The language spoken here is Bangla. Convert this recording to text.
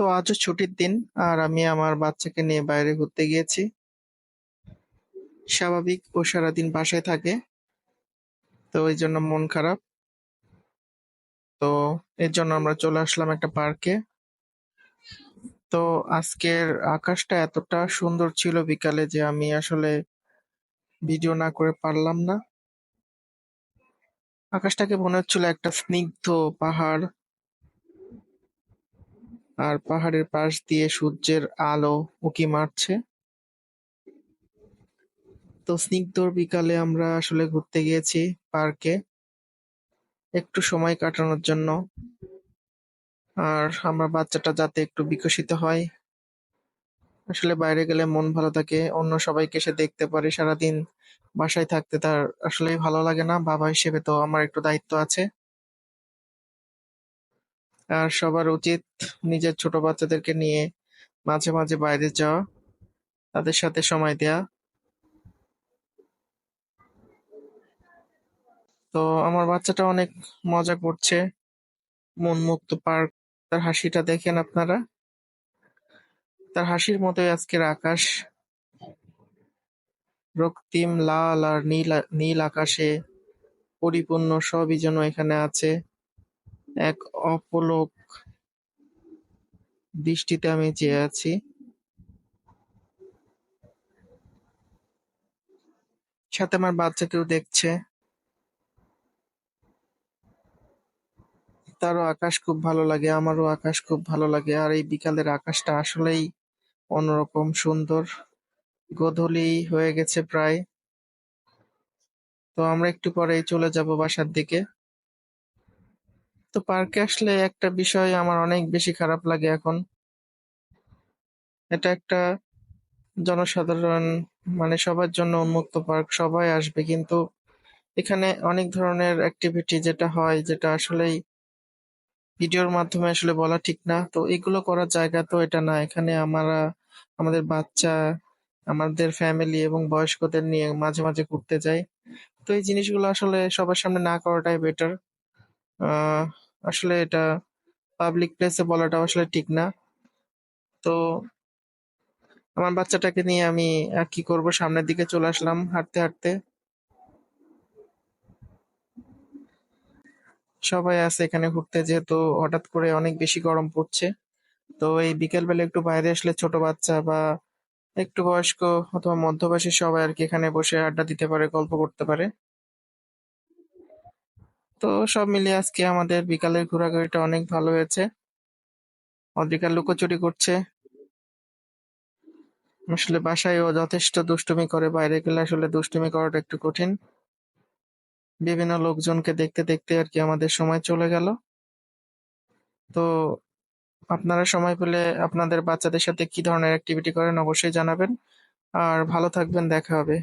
তো আজও ছুটির দিন, আর আমি আমার বাচ্চাকে নিয়ে বাইরে ঘুরতে গিয়েছি। স্বাভাবিক, ও সারাদিন বাসায় থাকে। তো এইজন্য মন খারাপ। তো এর জন্য আমরা চলে আসলাম একটা পার্কে। তো আজকের আকাশটা এতটা সুন্দর ছিল বিকালে যে আমি আসলে ভিডিও না করে পারলাম না। আকাশটাকে মনে হচ্ছিল একটা স্নিগ্ধ পাহাড়। আর পাহাড়ের পাশ দিয়ে সূর্যের আলো উঁকি মারছে। তো স্নিগ্ধর বিকালে আমরা আসলে ঘুরতে গিয়েছি পার্কে। একটু সময় কাটানোর জন্য। আর আমার বাচ্চাটা যাতে একটু বিকশিত হয়। আসলে বাইরে গেলে মন ভালো থাকে। অন্য সবাইকে সে দেখতে পারে। সারাদিন বাসায় থাকতে তার আসলেই ভালো লাগে না। বাবা হিসেবে তো আমার একটু দায়িত্ব আছে। আর সবার উচিত নিজের ছোট বাচ্চাদেরকে নিয়ে মাঝে, মাঝে বাইরে যাওয়া। তাদের সাথে সময় দেয়া। তো আমার বাচ্চাটা অনেক মজা করছে। মন মুক্ত পার্ক। তার হাসিটা দেখেন আপনারা। তার হাসির মতোই আজকের আকাশ। রক্তিম লাল আর নীল নীল আকাশে পরিপূর্ণ সবই যেন এখানে আছে। এক অপলোক দৃষ্টিতে আমি চেয়ে আছি। সাথে আমার বাচ্চাকেও দেখছে। তারও আকাশ খুব ভালো লাগে। আমারও আকাশ খুব ভালো লাগে। আর এই বিকালের আকাশটা আসলেই অন্যরকম সুন্দর। গোধূলি হয়ে গেছে প্রায়। তো আমরা একটু পরেই চলে যাব বাসার দিকে। তো পার্কে আসলে একটা বিষয় আমার অনেক বেশি খারাপ লাগে এখন। এটা একটা জনসাধারণ মানে সবার জন্য উন্মুক্ত পার্ক। সবাই আসবে কিন্তু এখানে অনেক ধরনের অ্যাক্টিভিটি যেটা হয় যেটা আসলেই ভিডিওর মাধ্যমে আসলে বলা ঠিক না। তো এগুলো করার জায়গা তো এটা না। এখানে আমরা আমাদের বাচ্চা, আমাদের ফ্যামিলি এবং বয়স্কদের নিয়ে মাঝে, মাঝে ঘুরতে যাই। তো এই জিনিসগুলো আসলে সবার সামনে না করাটাই বেটার। আসলে এটা পাবলিক প্লেসে বলাটাও আসলে ঠিক না। তো আমার বাচ্চাটাকে নিয়ে আমি আর কি করব সামনের দিকে চলে আসলাম হাঁটতে, হাঁটতে। সবাই আছে এখানে ঘুরতে যেহেতু হঠাৎ করে অনেক বেশি গরম পড়ছে। তো এই বিকেলবেলা একটু বাইরে আসলে ছোট বাচ্চা বা একটু বয়স্ক অথবা মধ্যবয়সী সবাই আর কি এখানে বসে আড্ডা দিতে পারে, গল্প করতে পারে। তো সব মিলিয়ে আজকে আমাদের বিকালের ঘোরাঘুরিটা অনেক ভালো হয়েছে। অদ্রিকা লুকোচুরি করছে। আসলে বাসায় ও যথেষ্ট দুষ্টুমি করে। বাইরে গেলে আসলে দুষ্টুমি করাটা একটু কঠিন। বিভিন্ন লোকজনকে দেখতে, দেখতে আর কি আমাদের সময় চলে গেল। তো আপনারা সময় পেলে আপনাদের বাচ্চাদের সাথে কি ধরনের অ্যাক্টিভিটি করেন অবশ্যই জানাবেন। আর ভালো থাকবেন, দেখা হবে।